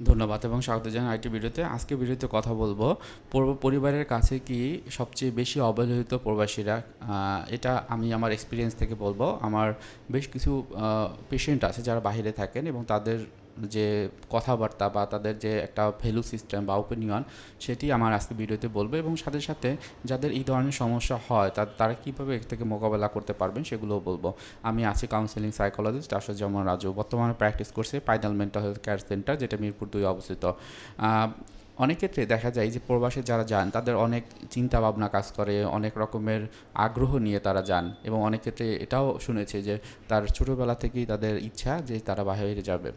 ধন্যবাদ এবং স্বাগত জানাই আইটি ভিডিওতে। আজকে ভিডিওতে কথা বলব পূর্ব পরিবারের কাছে কি সবচেয়ে বেশি অবহেলিত প্রবাসীরা? এটা আমি আমার এক্সপিরিয়েন্স থেকে বলব। আমার বেশ কিছু পেশেন্ট আছে যারা বাইরে থাকেন এবং তাদের যে কথাবার্তা বা তাদের যে একটা ভ্যালু সিস্টেম বা ওপিনিয়ন সেটি আমার আজকে ভিডিওতে বলব এবং সাথে সাথে যাদের এই ধরনের সমস্যা হয় তারা কীভাবে এর থেকে মোকাবেলা করতে পারবেন সেগুলোও বলব। আমি আছি কাউন্সেলিং সাইকোলজিস্ট আসাদুজ্জামান রাজু, বর্তমানে প্র্যাকটিস করছে Pinel mental health care centre যেটা মিরপুর দুই অবস্থিত। অনেক ক্ষেত্রে দেখা যায় যে প্রবাসে যারা যান, তাদের অনেক চিন্তা ভাবনা কাজ করে, অনেক রকমের আগ্রহ নিয়ে তারা যান এবং অনেক ক্ষেত্রে এটাও শুনেছে যে তার ছোটোবেলা থেকেই তাদের ইচ্ছা যে তারা বাইরে যাবে।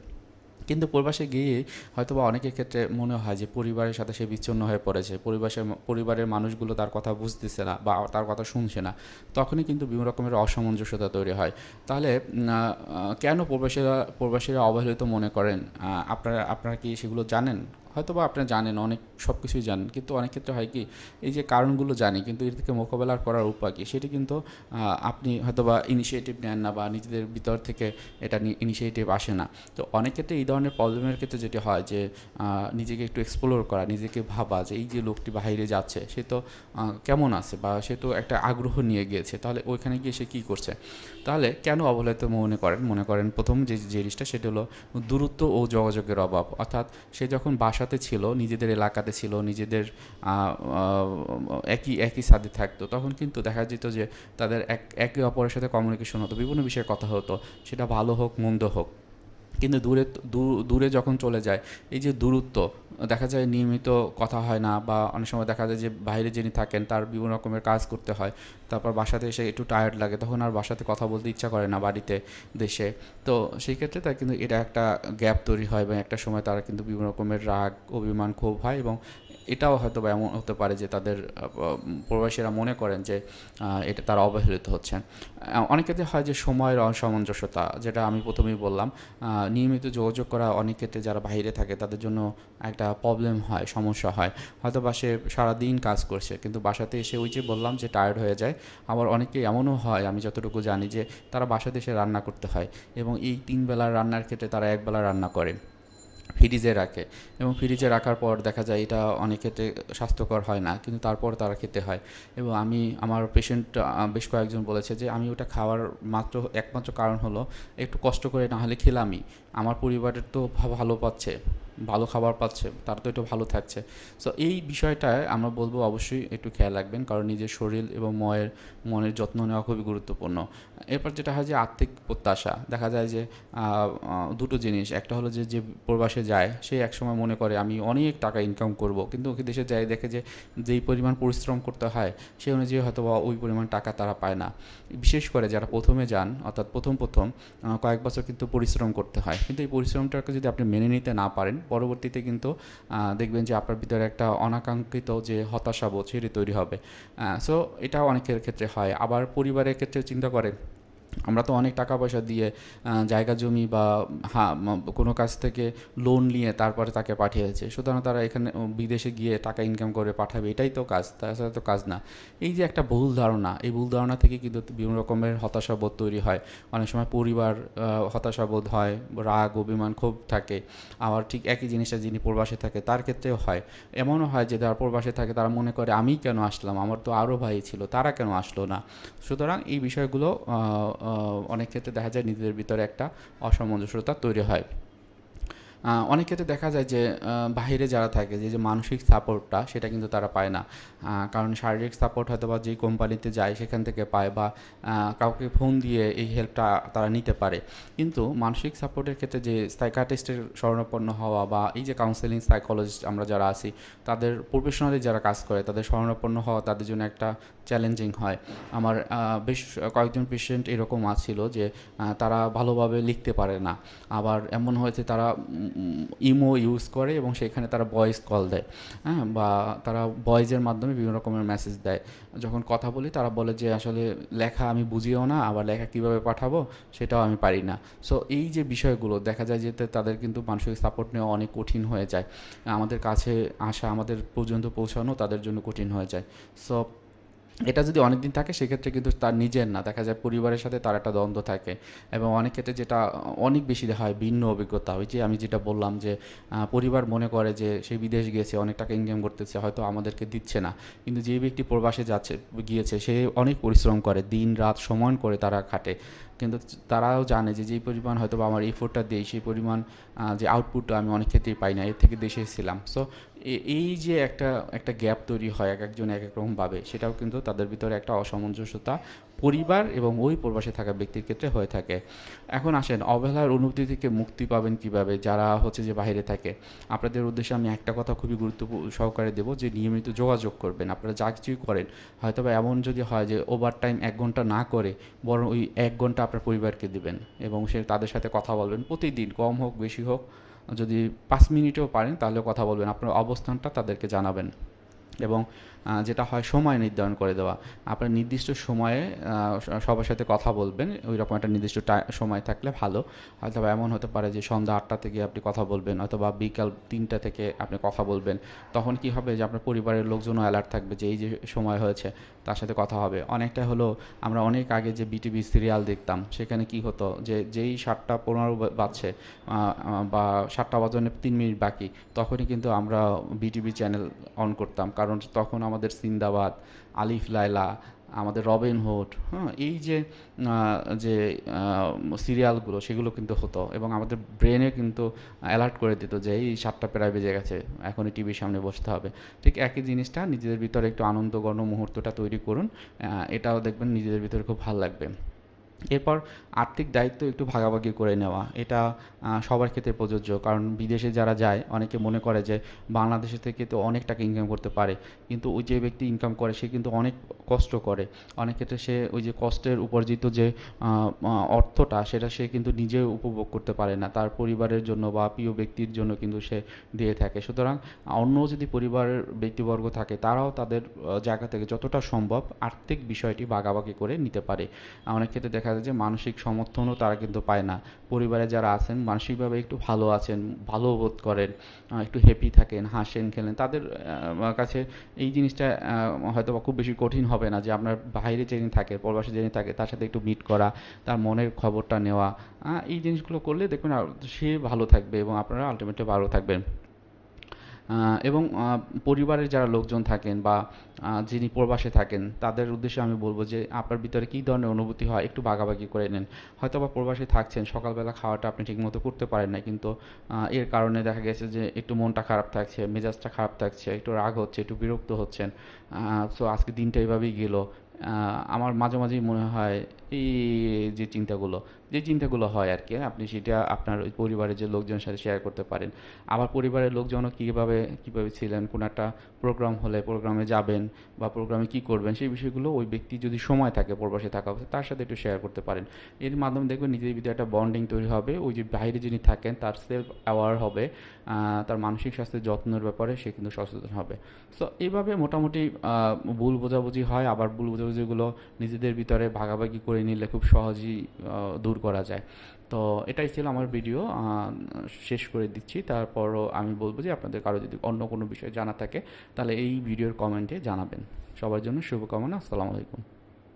কিন্তু প্রবাসে গিয়ে হয়তো বা অনেকের ক্ষেত্রে মনে হয় যে পরিবারের সাথে সে বিচ্ছিন্ন হয়ে পড়েছে। পরিবারের পরিবারের মানুষগুলো তার কথা বুঝতেছে না বা তার কথা শুনছে না। তখনই কিন্তু বিভিন্ন রকমের অসামঞ্জস্যতা তৈরি হয়। তাহলে কেন প্রবাসীরা প্রবাসীরা অবহেলিত মনে করেন? আপনারা আপনারা কি সেগুলো জানেন? হয়তো বা আপনারা জানেন, অনেক সব কিছুই জানেন, কিন্তু অনেক ক্ষেত্রে হয় কি, এই যে কারণগুলো জানি, কিন্তু এর থেকে মোকাবেলা করার উপায় কী? সেটি কিন্তু আপনি হয়তো বা ইনিশিয়েটিভ নেন না বা নিজেদের ভিতর থেকে এটা ইনিশিয়েটিভ আসে না। তো অনেক ক্ষেত্রে এই ধরনের প্রবলেমের ক্ষেত্রে যেটি হয় যে নিজেকে একটু এক্সপ্লোর করা, নিজেকে ভাবা যে এই যে লোকটি বাইরে যাচ্ছে, সে তো কেমন আছে বা সে তো একটা আগ্রহ নিয়ে গিয়েছে, তাহলে ওইখানে গিয়ে সে কী করছে? তাহলে কেন অবহেলিত মনে করেন? মনে করেন প্রথম যে জিনিসটা, সেটা হলো দূরত্ব ও যোগাযোগের অভাব। অর্থাৎ সে যখন বাসাতে ছিল, নিজেদের এলাকাতে ছিল, নিজেদের একই একই সাথে থাকতো। তখন কিন্তু দেখা যেত যে তাদের এক, একে অপরের সাথে কমিউনিকেশন হতো, বিভিন্ন বিষয়ে কথা হতো। সেটা ভালো হোক, মন্দ হোক। কিন্তু দূরে দূরে যখন চলে যায়, এই যে দূরত্ব, দেখা যায় নিয়মিত কথা হয় না বা অনেক সময় দেখা যায় যে বাইরে যিনি থাকেন তার বিভিন্ন রকমের কাজ করতে হয়, তারপর বাসাতে এসে একটু টায়ার্ড লাগে, তখন আর বাসাতে কথা বলতে ইচ্ছা করে না বাড়িতে, দেশে। তো সেই ক্ষেত্রে তার কিন্তু এটা একটা গ্যাপ তৈরি হয় এবং একটা সময় তারা কিন্তু বিভিন্ন রকমের রাগ, অভিমান, ক্ষোভ হয় এবং এটাও হয়তো বা এমন হতে পারে যে তাদের প্রবাসীরা মনে করেন যে এটা তারা অবহেলিত হচ্ছেন। অনেক ক্ষেত্রে হয় যে সময়ের অসামঞ্জস্যতা, যেটা আমি প্রথমেই বললাম নিয়মিত যোগাযোগ করা অনেক ক্ষেত্রে যারা বাইরে থাকে, তাদের জন্য একটা প্রবলেম হয়, সমস্যা হয়। হয়তো বা সে সারাদিন কাজ করছে, কিন্তু বাসাতে এসে ওই যে বললাম যে টায়ার্ড হয়ে যায়, আবার অনেকে এমনও হয়, আমি যতটুকু জানি যে তারা বাসাতে এসে রান্না করতে হয়, এবং এই তিন বেলার রান্নার ক্ষেত্রে তারা একবেলা রান্না করে। ফ্রিজে রাখে এবং ফ্রিজে রাখার পর দেখা যায় এটা অনেক ক্ষেত্রে স্বাস্থ্যকর হয় না, কিন্তু তারপর তারা খেতে হয়। এবং আমি, আমার পেশেন্ট বেশ কয়েকজন বলেছে যে আমি ওটা খাওয়ার মাত্র একমাত্র কারণ হলো একটু কষ্ট করে না হলে খেলামই। আমার পরিবারের তো ভালো পাচ্ছে। ভালো খাবার পাচ্ছে, তারা তো একটু ভালো থাকছে। সো এই বিষয়টায় আমরা বলব অবশ্যই একটু খেয়াল রাখবেন, কারণ নিজের শরীর এবং ময়ের, মনের যত্ন নেওয়া খুবই গুরুত্বপূর্ণ। এরপর যেটা হয় যে আর্থিক প্রত্যাশা, দেখা যায় যে দুটো জিনিস। একটা হলো যে যে প্রবাসে যায়, সে একসময় মনে করে, আমি অনেক টাকা ইনকাম করব। কিন্তু ওকে দেশে যায় দেখে যে, যেই পরিমাণ পরিশ্রম করতে হয় সেই অনুযায়ী হয়তো বা ওই পরিমাণ টাকা তারা পায় না। বিশেষ করে যারা প্রথমে যান, অর্থাৎ প্রথম প্রথম কয়েক বছর কিন্তু পরিশ্রম করতে হয়। কিন্তু এই পরিশ্রমটাকে যদি আপনি মেনে নিতে না পারেন পরবর্তীতে কিন্তু দেখবেন যে আপনার ভিতরে একটা অনাকাঙ্ক্ষিত যে হতাশা বোধ সেটি তৈরি হবে। সো এটা অনেকের ক্ষেত্রে হয়। আবার পরিবারের ক্ষেত্রে চিন্তা করে আমরা তো অনেক টাকা পয়সা দিয়ে জায়গা জমি বা কোনো কাছ থেকে লোন নিয়ে তারপরে তাকে পাঠিয়েছে। সুতরাং তারা এখানে বিদেশে গিয়ে টাকা ইনকাম করে পাঠাবে। এটাই তো কাজ তাছাড়া তো কাজ না। এই যে একটা ভুল ধারণা, এই ভুল ধারণা থেকে কিন্তু বিভিন্ন রকমের হতাশাবোধ তৈরি হয়। অনেক সময় পরিবার হতাশাবোধ হয়, রাগ, অভিমান খুব থাকে। আবার ঠিক একই জিনিসটা যিনি প্রবাসে থাকে, তার ক্ষেত্রেও হয়। এমনও হয় যে যারা প্রবাসে থাকে, তারা মনে করে, আমি কেন আসলাম? আমার তো আরও ভাই ছিল, তারা কেন আসলো না? সুতরাং এই বিষয়গুলো অনেক ক্ষেত্রে দেখা যায় নিজেদের ভিতরে একটা অসামঞ্জস্যতা তৈরি হয়। অনেক ক্ষেত্রে দেখা যায় যে বাইরে যারা থাকে, যে যে মানসিক সাপোর্টটা সেটা কিন্তু তারা পায় না। কারণ শারীরিক সাপোর্ট হয়তো বা যেই কোম্পানিতে যায় সেখান থেকে পায় বা কাউকে ফোন দিয়ে এই হেল্পটা তারা নিতে পারে। কিন্তু মানসিক সাপোর্টের ক্ষেত্রে যে সাইকাটিস্টের শরণাপন্ন হওয়া বা এই যে কাউন্সেলিং সাইকোলজিস্ট আমরা যারা আছি, তাদের প্রফেশনালি যারা কাজ করে, তাদের শরণাপন্ন হওয়া তাদের জন্য একটা চ্যালেঞ্জিং হয়। আমার বেশ কয়েকজন পেশেন্ট এরকম আছিল যে তারা ভালোভাবে লিখতে পারে না। আবার এমন হয়েছে তারা ইমো ইউজ করে এবং সেখানে তারা ভয়েস কল দেয় হ্যাঁ বা তারা ভয়েসের মাধ্যমে বিভিন্ন রকমের মেসেজ দেয়। যখন কথা বলি, তারা বলে যে, আসলে লেখা আমি বুঝিও না, আবার লেখা কীভাবে পাঠাবো সেটাও আমি পারি না। সো এই যে বিষয়গুলো, দেখা যায় যে, তে- তাদের কিন্তু মানসিক সাপোর্ট নেওয়া অনেক কঠিন হয়ে যায়। আমাদের কাছে আসা, আমাদের পর্যন্ত পৌঁছানো তাদের জন্য কঠিন হয়ে যায়। সো এটা যদি অনেক দিন থাকে, সেক্ষেত্রে কিন্তু তার নিজের না। দেখা যায় পরিবারের সাথে তার একটা দ্বন্দ্ব থাকে এবং অনেক ক্ষেত্রে যেটা অনেক বেশি হয় ভিন্ন অভিজ্ঞতা। ওই যে আমি যেটা বললাম যে পরিবার মনে করে যে, সে বিদেশ গিয়েছে অনেক টাকা ইনকাম করতেছে, হয়তো আমাদেরকে দিচ্ছে না। কিন্তু যে ব্যক্তি প্রবাসে যাচ্ছে, গিয়েছে, সে অনেক পরিশ্রম করে, দিন, রাত সমান করে তারা খাটে। কিন্তু তারাও জানে যে যেই পরিমাণ হয়তো বা আমার এফোর্টটা দেয়, সেই পরিমাণ যে আউটপুটটা আমি অনেক ক্ষেত্রেই পাই না, এর থেকে দেশে ছিলাম। সো এই যে একটা একটা গ্যাপ তৈরি হয় এক একজন এক এক রকমভাবে, সেটাও কিন্তু তাদের ভিতরে একটা অসামঞ্জস্যতা পরিবার এবং ওই প্রবাসে থাকা ব্যক্তির ক্ষেত্রে হয়ে থাকে। এখন আসেন, অবহেলার অনুভূতি থেকে মুক্তি পাবেন কীভাবে? যারা হচ্ছে যে বাইরে থাকে। আপনাদের উদ্দেশ্যে আমি একটা কথা খুবই গুরুত্বপূর্ণ সহকারে দেবো যে নিয়মিত যোগাযোগ করবেন। আপনারা যা কিছুই করেন হয়তো বা এমন যদি হয় যে ওভার টাইম এক ঘণ্টা না করে, বরং ওই এক ঘণ্টা আপনার পরিবারকে দিবেন এবং সে তাদের সাথে কথা বলবেন। প্রতিদিন, কম হোক, বেশি হোক, যদি পাঁচ মিনিটেও পারেন, তাহলে কথা বলবেন। আপনার অবস্থানটা তাদেরকে জানাবেন। এবং যেটা হয় সময় নির্ধারণ করে দেওয়া। আপনার নির্দিষ্ট সময়ে সবার সাথে কথা বলবেন ওই রকম একটা নির্দিষ্ট সময় থাকলে ভালো। হয়তো এমন হতে পারে যে সন্ধ্যা আটটা থেকে আপনি কথা বলবেন, অথবা বিকাল তিনটা থেকে আপনি কথা বলবেন। তখন কি হবে যে আপনার পরিবারের লোকজনও অ্যালার্ট থাকবে যে এই যে সময় হয়েছে, তার সাথে কথা হবে। অনেকটা হলো আমরা অনেক আগে যে বিটিভি সিরিয়াল দেখতাম, সেখানে কি হতো যে যেই সাতটা পনেরো বাজছে বা সাতটা বাজনে তিন মিনিট বাকি, তখনই কিন্তু আমরা বিটিভি চ্যানেল অন করতাম। কারণ তখন আমাদের সিন্দাবাদ, আলিফ লায়লা, আমাদের রবেন হুড হ্যাঁ এই যে যে সিরিয়ালগুলো, সেগুলো কিন্তু হতো এবং আমাদের ব্রেনে কিন্তু অ্যালার্ট করে দিত যে, এই সাতটা প্রায় বেজে গেছে, এখনই টিভির সামনে বসতে হবে। ঠিক একই জিনিসটা নিজেদের ভিতরে একটু আনন্দঘন মুহূর্তটা তৈরি করুন এটাও দেখবেন নিজেদের ভিতরে খুব ভালো লাগবে। এরপর আর্থিক দায়িত্ব একটু ভাগাভাগি করে নেওয়া, এটা সবার ক্ষেত্রে প্রযোজ্য। কারণ বিদেশে যারা যায়, অনেকে মনে করে যে বাংলাদেশে থেকে তো অনেক টাকা ইনকাম করতে পারে, কিন্তু ওই যে ব্যক্তি ইনকাম করে, সে কিন্তু অনেক কষ্ট করে। অনেক ক্ষেত্রে সে ওই যে কষ্টের উপার্জিত যে অর্থটা, সেটা সে কিন্তু নিজে উপভোগ করতে পারে না। তার পরিবারের জন্য বা প্রিয় ব্যক্তির জন্য কিন্তু সে দিয়ে থাকে। সুতরাং, অন্য যদি পরিবারের ব্যক্তিবর্গ থাকে, তারাও তাদের জায়গা থেকে যতটা সম্ভব আর্থিক বিষয়টি ভাগাভাগি করে নিতে পারে। অনেক ক্ষেত্রে দেখা যায় যে মানসিক সমর্থনও তারা কিন্তু পায় না। পরিবারে যারা আছেন, মানসিকভাবে একটু ভালো আছেন, ভালো বোধ করেন একটু হ্যাপি থাকেন, হাসেন, খেলেন, তাদের কাছে এই জিনিসটা হয়তো খুব বেশি কঠিন হবে না যে আপনার বাইরে যিনি থাকে, প্রবাসী যিনি থাকে, তার সাথে একটু মিট করা, তার মনের খবরটা নেওয়া এই জিনিসগুলো করলে দেখবেন সে ভালো থাকবে এবং আপনারা আলটিমেটলি ভালো থাকবেন। এবং পরিবারের যারা লোকজন থাকেন বা যিনি প্রবাসে থাকেন, তাদের উদ্দেশ্যে আমি বলব যে আপনার ভিতরে কী ধরনের অনুভূতি হয় একটু ভাগাভাগি করে নেন। হয়তো বা প্রবাসে থাকছেন, সকালবেলা খাওয়াটা আপনি ঠিকমতো করতে পারেন না কিন্তু এর কারণে দেখা গেছে যে একটু মনটা খারাপ থাকছে, মেজাজটা খারাপ থাকছে, একটু রাগ হচ্ছে, একটু বিরক্ত হচ্ছেন। সো আজকে দিনটা এভাবেই গেল। আমার মাঝে মাঝেই মনে হয় এই যে চিন্তাগুলো যে চিন্তাগুলো হয় আর কি আপনি সেটা আপনার ওই পরিবারের যে লোকজনের সাথে শেয়ার করতে পারেন। আবার পরিবারের লোকজনও কীভাবে কীভাবে ছিলেন, কোনো একটা প্রোগ্রাম হলে প্রোগ্রামে যাবেন বা প্রোগ্রামে কী করবেন, সেই বিষয়গুলো ওই ব্যক্তি যদি সময় থাকে, প্রবাসে থাকা অবস্থায়, তার সাথে একটু শেয়ার করতে পারেন। এর মাধ্যমে দেখবেন নিজের ভিতরে একটা বন্ডিং তৈরি হবে, ওই যে বাইরে যিনি থাকেন, তার সেলফ অ্যাওয়ার হবে তার মানসিক স্বাস্থ্যের যত্নের ব্যাপারে সে কিন্তু সচেতন হবে। সো এইভাবে মোটামুটি ভুল বোঝাবুঝি হয়, আবার ভুল বোঝাবুঝিগুলো নিজেদের ভিতরে ভাগাভাগি করে নিলে খুব সহজেই দূর করা যায়। তো এটাই ছিল আমার ভিডিও শেষ করে দিচ্ছি। তারপরও আমি বলব যে আপনাদের কারও যদি অন্য কোনো বিষয় জানা থাকে, তাহলে এই ভিডিওর কমেন্টে জানাবেন। সবার জন্য শুভকামনা, আসসালামু আলাইকুম।